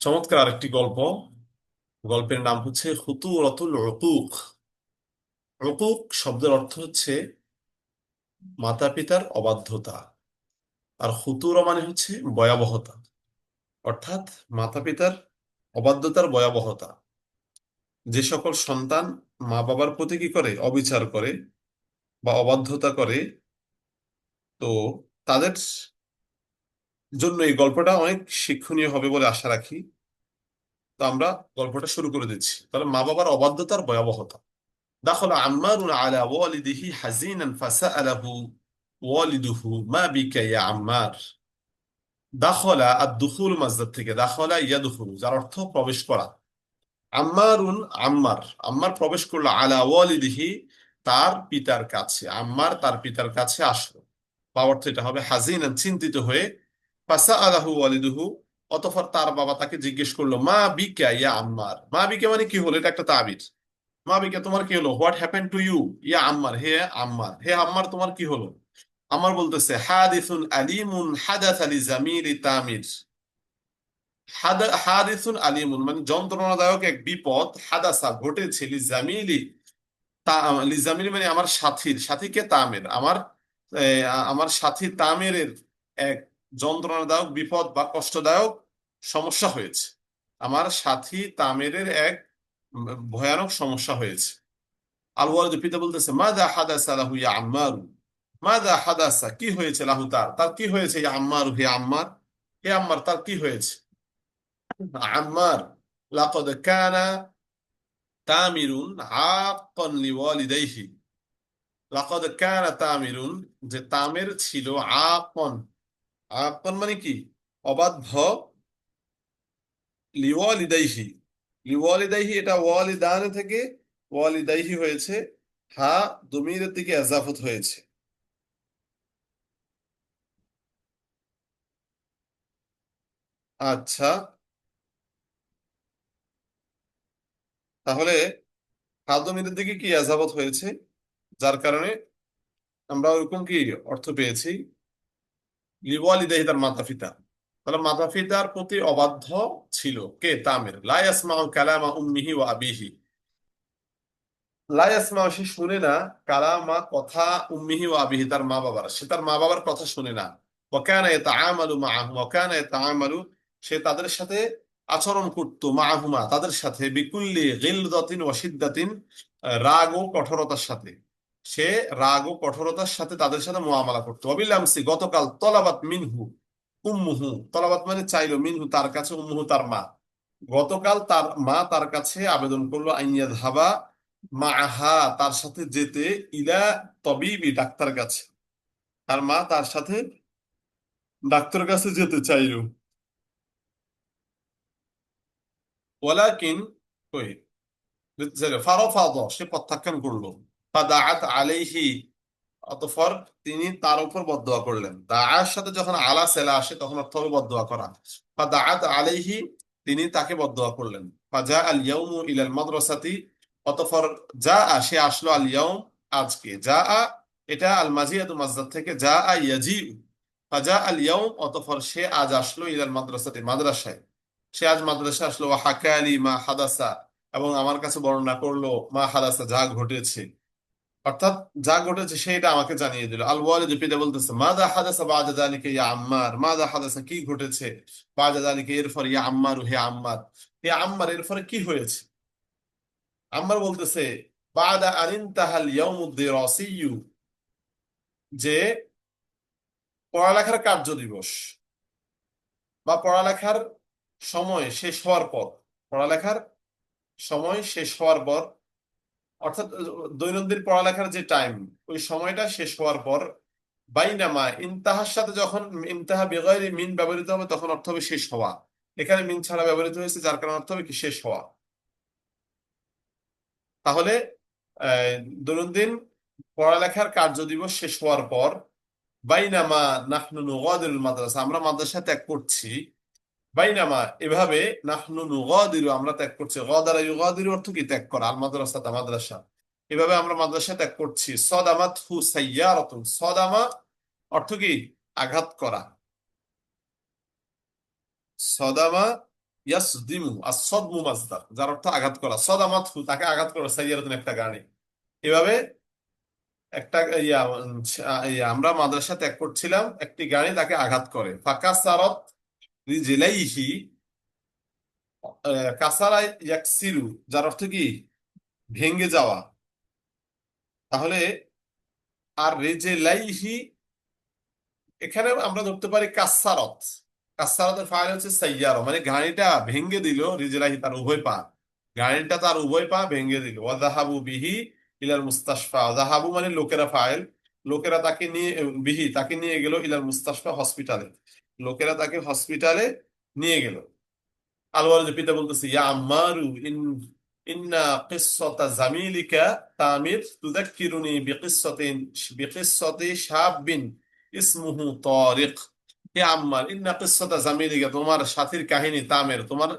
চমৎকার আরেকটি গল্প। গল্পের নাম হচ্ছে শব্দের অর্থ হচ্ছে মাতা পিতার অবাধ্যতা। আর খুতুরা মানে হচ্ছে ভয়াবহতা। অর্থাৎ মাতা পিতার অবাধ্যতার ভয়াবহতা। যে সকল সন্তান মা বাবার প্রতি কি করে? অবিচার করে বা অবাধ্যতা করে, তো তাদের জন্য এই গল্পটা অনেক শিক্ষণীয় হবে বলে আশা রাখি তো আমরা গল্পটা শুরু করে দিচ্ছি তাহলে মা বাবার অবাধ্যতার ভয়াবহতা دخل عمار على والده حزينا فسأله والده ما بك يا عمار دخل الدخول مصدر থেকে دخل يدخل যার অর্থ প্রবেশ করা আম্মারুন আম্মার আম্মার প্রবেশ করলো আলা ওয়ালিদিহি তার পিতার কাছে আম্মার তার পিতার কাছে আসলো বা অর্থ এটা হবে হাজিনান চিন্তিত হয়ে ফাসা আলাহু ওয়ালিদুহু তার বাবা তাকে জিজ্ঞেস করল, মা বিকা ইয়া আম্মার? মা বিকা মানে কি হলো? এটা একটা তাবির। মা বিকা, তোমার কি হলো? হোয়াট হ্যাপেন টু ইউ ইয়া আম্মার, হে আম্মার। হে আম্মার, তোমার কি হলো? আমার বলতেছে, হাদিসুন আলিমুন হাদাস আলি জামিল তামির হাদিসুন আলিমুন মানে যন্ত্রণাদায়ক এক বিপদ হাদাসা ঘটেছে লিজামিলি তা, লিজামিলি মানে আমার সাথীর, সাথীকে তামের। আমার আমার সাথী তামেরের এক যন্ত্রণাদায়ক, বিপদ বা কষ্টদায়ক সমস্যা হয়েছে। আমার সাথী তামেরের এক ভয়ানক সমস্যা হয়েছে। আলওয়ারদ পিতা বলতেছে মা দা হাদাসা লাহু ইয়া আম্মারু? মা দা হাদাসা, কি হয়েছে লাহু তার? তার কি হয়েছে ইয়া আম্মারু? হে আম্মার হে আম্মার, তার কি হয়েছে? আম্মার, লাকদ কানা তামিরুন আক্কান লিওয়ালিদাইহি। লাকদ কানা তামিরুন, যে তামের ছিল আকন আকন মানে কি? অবাধ্য লিওয়ালিদাইহি। লিওয়ালিদাইহি এটা ওয়ালিদানে থেকে ওয়ালিদাইহি হয়েছে। হা দমিরের দিকে এজাফত হয়েছে। আচ্ছা। তাহলে হা দমিরের দিকে কি এজাফত হয়েছে? যার কারণে আমরা ওরকম কি অর্থ পেয়েছি? তার মাতা পিতা তাহলে মাতা পিতার প্রতি অবাধ্য ছিল কে? কালামা উম্মিহি ওয়া আবিহি। সে শুনে না কালামা কথা উম্মিহি ওয়া আবিহি, তার মা বাবার। সে তার মা বাবার কথা শুনে না। ওয়া কানা ইয়াতাআমালু মাআহুম ওয়া কানা ইয়াতাআমালু, সে তাদের সাথে আচরণ করত মাআহুমা, তাদের সাথে। বিকুল্লি গিলদাতিন ওয়া শিদ্দাতিন, রাগ ও কঠোরতার সাথে। সে রাগ ও কঠোরতার সাথে তাদের সাথে মুআমালা করতো। অবিলামসি গতকাল তলাবাত মিনহু, উম্মুহু, তলাবাত মানে চাইলো মিনহু তার কাছে, উম্মুহু তার মা। গতকাল তার মা তার কাছে আবেদন করল আইনিয়া ধাবা মা আহা তার সাথে যেতে ইলা তবিবি ডাক্তার কাছে। তার মা তার সাথে ডাক্তার কাছে যেতে চাইলো। ওয়ালাকিন, কই? ফারফাদ, সে প্রত্যাখ্যান করল। অতঃপর তিনি তার উপর বদদোয়া করলেন। দাআর সাথে যখন আলা সেলা আসে, তখন অর্থ হবে বদদোয়া করা। ফাদাআত আলাইহি, তিনি তাকে বদদোয়া করলেন। ফাজা আল ইয়াউমু ইলাল মাদ্রাসাতি, অতঃপর যা সে আসলো আল ইয়াউম আজকে। যা এটা আল মাজিয়াতু মাজদার থেকে যা ইয়াজিউ। ফাজা আল ইয়াউম, অতঃপর সে আজ আসলো ইলাল মাদ্রাসাতি, মাদ্রাসায়। সে আজ মাদ্রাসায় আসলো, ওয়া হাকা আলী মা হাদাসা এবং আমার কাছে বর্ণনা করল, মা হাদাসা, যা ঘটেছে। অর্থাৎ যা ঘটেছে সেটা আমাকে জানিয়ে দিল। আল ওয়ালিদ পিতা বলতেছে, মাদা হাদাসা বাদা যালিকা ইয়া আম্মার? মাদা হাদাসা কি ঘটেছে? বাদা যালিকা, এরপর ইয়া আম্মার, হে আম্মার? হে আম্মার, এরপরে কি হয়েছে? আম্মার বলতেছে, বাদা আনিনতাহাল ইয়াউমুদ দিরাসিয়্যু, যে পড়ালেখার কার্য দিবস বা পড়ালেখার সময় শেষ হওয়ার পর, পড়ালেখার সময় শেষ হওয়ার পর অর্থাৎ দৈনন্দিন পড়ালেখার যে টাইম ওই সময়টা শেষ হওয়ার পর, বাইনামা ইন্তাহার সাথে যখন ইন্তাহা বেগয়রে মিন ব্যবহৃত হবে, তখন অর্থ হবে শেষ হওয়া। এখানে মিন ছাড়া ব্যবহৃত হয়েছে, যার কারণে অর্থ হবে কি শেষ হওয়া। তাহলে দৈনন্দিন পড়ালেখার কার্য দিবস শেষ হওয়ার পর, বাইনামা নাহনু নুগাদিরুল মাদ্রাসা, আমরা মাদ্রাসা ত্যাগ করছি বাইনামা এভাবে নাহনু নুগাদিরু আমরা ত্যাগ করছি। গাদারা ইউগাদিরু অর্থ কি? ত্যাগ করা। আল মাদ্রাসা মাদ্রাসা। এভাবে আমরা মাদ্রাসা ত্যাগ করছি। সদামাত হু সদামা অর্থ কি? আঘাত করা। সদামা ইয়াসদিমু আর সদমু যার অর্থ আঘাত করা। সদামাতহু তাকে আঘাত করা সাইয়ারাতুন একটা গানে এভাবে একটা ইয়া, আমরা মাদ্রাসা ত্যাগ করছিলাম একটি গাড়ি তাকে আঘাত করে। ফাঁকা সারত রিজলাইহি কাসারা ইয়াকসিরু যার অর্থ কি যাওয়া তাহলে আর রেজেলাইহি এখানে আমরা ধরতে পারি কাসারত কাসারতের ফাইল হচ্ছে সাইয়ারো মানে গাড়িটা ভেঙে দিল রিজেলাইহি তার উভয় পা গাড়িটা তার উভয় পা ভেঙে দিল ওয়াজাহাবু বিহি ইলার মুস্তাশফা ওয়াজাহাবু মানে লোকেরা ফাইল লোকেরা তাকে নিয়ে বিহি তাকে নিয়ে গেল ইলার মুস্তাশফা হসপিটালে লোকেরা তাকে হসপিটালে নিয়ে গেল। আলওয়ার পিতা বলতেছে, ইয়া আম্মারু, ইন, ইন্না কিসসাতা জামিলিকা তামির তুযাক্কিরুনি বিকিসসাতিন, বিকিসসাতি শাববিন ইসমুহু তারিক। আম্মার, ইন্না কিসসাতা জামিলিকা, তোমার সাথীর কাহিনী তামের, তোমার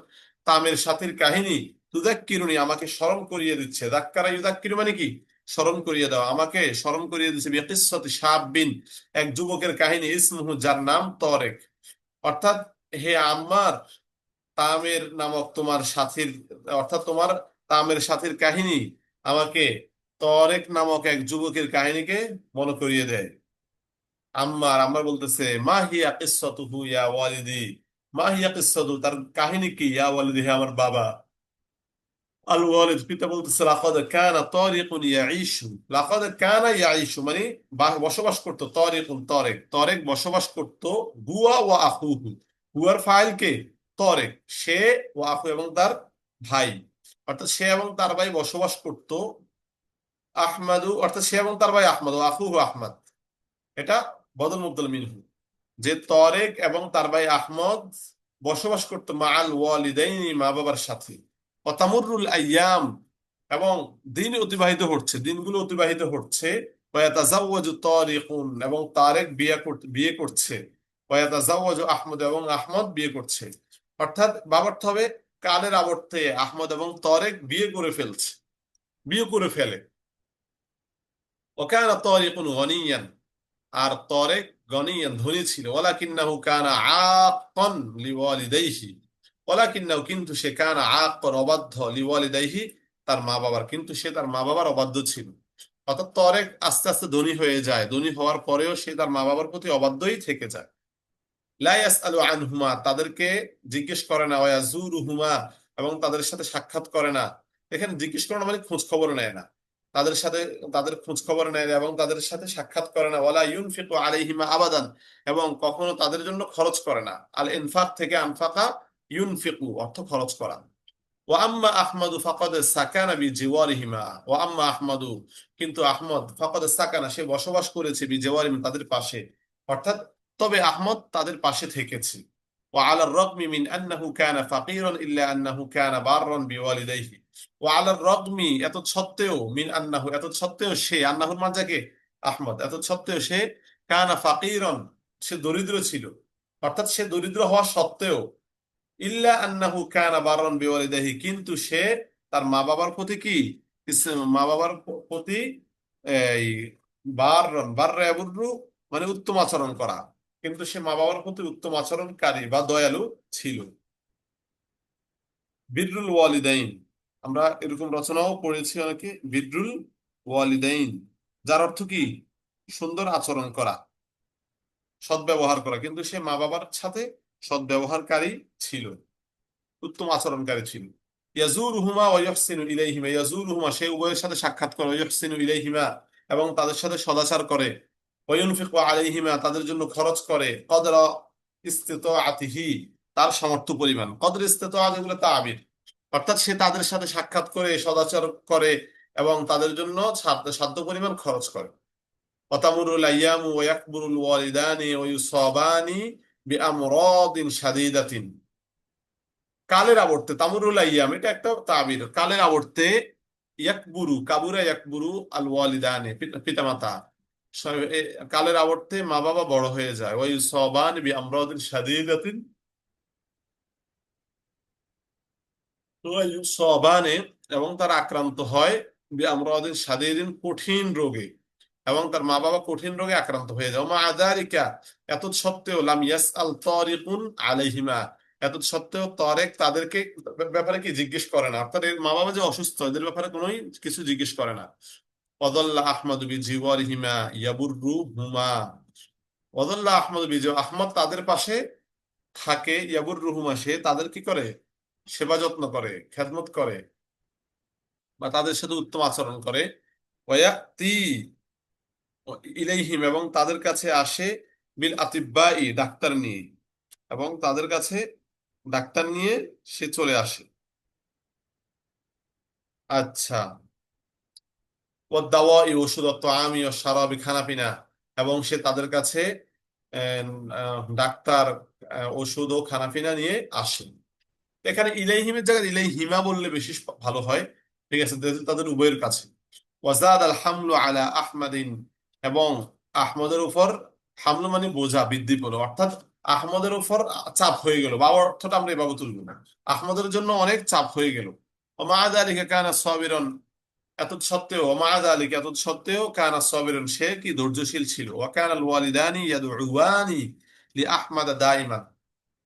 তামের সাথীর কাহিনী তুযাক্কিরুনি আমাকে স্মরণ করিয়ে দিচ্ছে। যাক্কারা ইউযাক্কিরু মানে কি? স্মরণ করিয়ে দাও। আমাকে স্মরণ করিয়ে দিচ্ছে বিকিসসাতি শাববিন এক যুবকের কাহিনী, ইসমুহু যার নাম তরেক। অর্থাৎ হে আম্মার তামের নামক তোমার সাথীর, অর্থাৎ তোমার তামের সাথীর কাহিনী আমাকে তরেক নামক এক যুবকের কাহিনীকে মনে করিয়ে দেয়। আম্মার আম্মার বলতেছে, মা হিয়া কিসসাতুহু ইয়া ওয়ালিদি? মা হিয়া কিসসাতু, তার কাহিনী কি? ইয়া ওয়ালিদি, হে আমার বাবা। আল ওয়ালিদ পিতা বলতেছে লাকাদ কানা তারিকুন ইয়াঈশু লাকাদ কানা ইয়াঈশু মানে বসবাস করত তারিকুন তরেক তরেক বসবাস করত হুয়া ওয়া আখুহু হুয়ার ফাইল কে? তরেক সে ও আখু এবং তার ভাই। অর্থাৎ সে এবং তার ভাই বসবাস করত আহমাদু অর্থাৎ সে এবং তার ভাই আহমদ ও আখুহু আহমদ। এটা বদল মুবদল মিনহু। যে তরেক এবং তার ভাই আহমদ বসবাস করত মাআল ওয়ালিদাইনি মা বাবার সাথে। অতামুরুল আইয়াম, এবং দিন অতিবাহিত হচ্ছে, দিনগুলো অতিবাহিত হচ্ছে এবং তারেক বিয়ে বিয়ে করছে আহমদ এবং আহমদ বিয়ে করছে। অর্থাৎ বাবার হবে কালের আবর্তে আহমদ এবং তরেক বিয়ে করে ফেলছে, বিয়ে করে ফেলে। ওকানা তরিকুন গনিয়ান, আর তরেক গনিয়ান, ধনী ছিল। ওয়ালাকিন্নাহু কানা আক্কান লিওয়ালিদাইহি। কিন্তু সে কানা আক্কান অবাধ্য লিওয়ালিদাইহি, তার মা বাবার কিন্তু সে তার মা বাবার অবাধ্য ছিল। অর্থাৎ তরেক আস্তে আস্তে ধনী হয়ে যায়। ধনী হওয়ার পরেও সে তার মা বাবার প্রতি অবাধ্যই থেকে যায়। তাদেরকে জিজ্ঞেস করে না ওয়ায়াজুরুহুমা এবং তাদের সাথে সাক্ষাৎ করে না। এখানে জিজ্ঞেস করে না মানে খোঁজ খবর নেয় না। তাদের সাথে, তাদের খোঁজ খবর নেয় এবং তাদের সাথে সাক্ষাৎ করে না। ওয়ালা ইউনফিকু আলাইহিমা আবাদান? এবং কখনো তাদের জন্য খরচ করে না। আল ইনফাক থেকে আনফাকা ইউনফিকু অর্থ খরচ করা ওয়া আম্মা আহমাদু ফাকাদ সাকানা বিজিওয়ারিহিমা ওয়া আম্মা আহমাদু কিন্তু আহমদ ফাকাদ সাকানা সে বসবাস করেছে বিজিওয়ারিহিম তাদের পাশে অর্থাৎ তবে আহমদ তাদের পাশে থেকেছে وعلى الرغم من أنه كان فقيرا إلا أنه كان بارا بوالديه وعلى الرغم এত সত্ত্বেও মিন আন্নাহু এত সত্ত্বেও সে আন্নাহুর মানজাকে আহমদ এত সত্ত্বেও সে কানা ফাকিরন সে দরিদ্র ছিল অর্থাৎ সে দরিদ্র হওয়া সত্ত্বেও ইল্লা আন্নাহু কানা বাররান বিওয়ালিদাইহি, কিন্তু সে তার মা বাবার প্রতি কি? মা বাবার প্রতি এই বাররান, বাররা ইয়াবুররু মানে উত্তম আচরণ করা। কিন্তু সে মা বাবার প্রতি উত্তম আচরণকারী বা দয়ালু ছিল। বিররুল ওয়ালিদাইন, আমরা এরকম রচনাও পড়েছি অনেকে বিররুল ওয়ালিদাইন, যার অর্থ কি? সুন্দর আচরণ করা, সদ্ব্যবহার করা। কিন্তু সে মা বাবার সাথে সদ্ব্যবহারকারী ছিল, উত্তম আচরণকারী ছিল। ইয়াজুর হুমা ওয়সিনু ইলাইহিমা ইয়াজুর হুমা সে উভয়ের সাথে সাক্ষাৎ করে ওয়সিনু ইলাইহিমা এবং তাদের সাথে সদাচার করে। ওয়ুনফিক আলাইহিমা, তাদের জন্য খরচ করে। কদর ইস্তিত আতিহি তার সামর্থ্য পরিমাণ। কদর ইস্তিত আতিগুলো তা আবির অর্থাৎ সে তাদের সাথে সাক্ষাৎ করে, সদাচার করে এবং তাদের জন্য সাধ্য পরিমাণ খরচ করে। অতামুরুল আয়ামু ওয়াকবুরুল ওয়ালিদানি ওয়ুসাবানি কালের আবর্তে, তামরুল আইয়াম, এটা একটা তাবির। কালের আবর্তে, ইয়াকবুরু, কাবুরা ইয়াকবুরু আল ওয়ালিদানে পিতামাতা। কালের আবর্তে মা বাবা বড় হয়ে যায়। ওই সবান বি আমরাদিন সাদিদাতিন এবং তারা আক্রান্ত হয় আমরা আমরাদিন কঠিন রোগে। এবং তার মা বাবা কঠিন রোগে আক্রান্ত হয়ে যায়। মা আদারিকা এত সত্ত্বেও লাম ইয়াসআল তারিকুন আলাইহিমা এত সত্ত্বেও তরেক তাদেরকে ব্যাপারে কি জিজ্ঞেস করে না? আপনার মা বাবা যে অসুস্থ, এদের ব্যাপারে কোনোই কিছু জিজ্ঞেস করে না। অদল্লা আহমদ বি জিওয়ারিহিমা ইয়াবুররু হুমা অদল্লা আহমদ বি আহমদ তাদের পাশে থাকে ইয়াবুর রুহুমা সে তাদের কি করে? সেবা যত্ন করে, খেদমত করে বা তাদের সাথে উত্তম আচরণ করে। ইলাইহিম এবং তাদের কাছে আসে বিল আতিব্বাই, ডাক্তার নিয়ে। এবং তাদের কাছে ডাক্তার নিয়ে সে চলে আসে। আচ্ছা। ও দাওয়া ওষুধ আমি ও সারাবি খানাপিনা এবং সে তাদের কাছে ডাক্তার ওষুধ ও খানাপিনা নিয়ে আসে। এখানে ইলাইহিমের জায়গায় ইলাইহিমা বললে বেশি ভালো হয়। ঠিক আছে? তাদের উভয়ের কাছে। ওয়াজাদ আল হামলু আলা আহমাদিন এবং আহমদের উপর হামলা মানে বোঝা, বৃদ্ধি পেল। অর্থাৎ আহমদের উপর চাপ হয়ে গেল, বা অর্থটা আমরা এভাবে তুলব না। আহমদের জন্য অনেক চাপ হয়ে গেল। সাবিরন, এত সত্ত্বেও এত সত্ত্বেও সে কি ধৈর্যশীল ছিল? ওয়া কানাল ওয়ালিদানি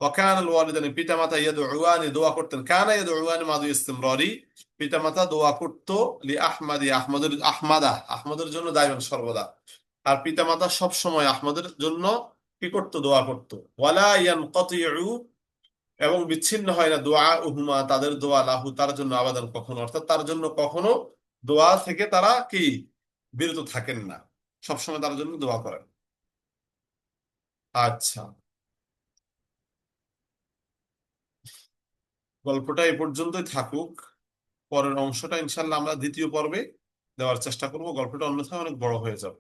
ওয়াকান আল ওয়ালিদানি পিতামাতা ইয়াদউয়ানি দোয়া করতেন কানা ইয়াদউয়ানি মাদু ইস্তিমরারি পিতামাতা দোয়া করতো লি আহমাদি আহমদের আহমাদা আহমদের জন্য দায়মান সর্বদা আর পিতামাতা সব সময় আহমদের জন্য কি করতো? দোয়া করতো। ওয়ালা ইয়ানকাতিউ, এবং বিচ্ছিন্ন হয় না দোয়া উহুমা তাদের দোয়া লাহু, তার জন্য আবেদন কখনো। অর্থাৎ তার জন্য কখনো দোয়া থেকে তারা কি? বিরত থাকেন না। সবসময় তার জন্য দোয়া করেন। আচ্ছা। গল্পটা এ পর্যন্তই থাকুক। পরের অংশটা ইনশাল্লাহ আমরা দ্বিতীয় পর্বে দেওয়ার চেষ্টা করব। গল্পটা অন্যথায় অনেক বড় হয়ে যাবে।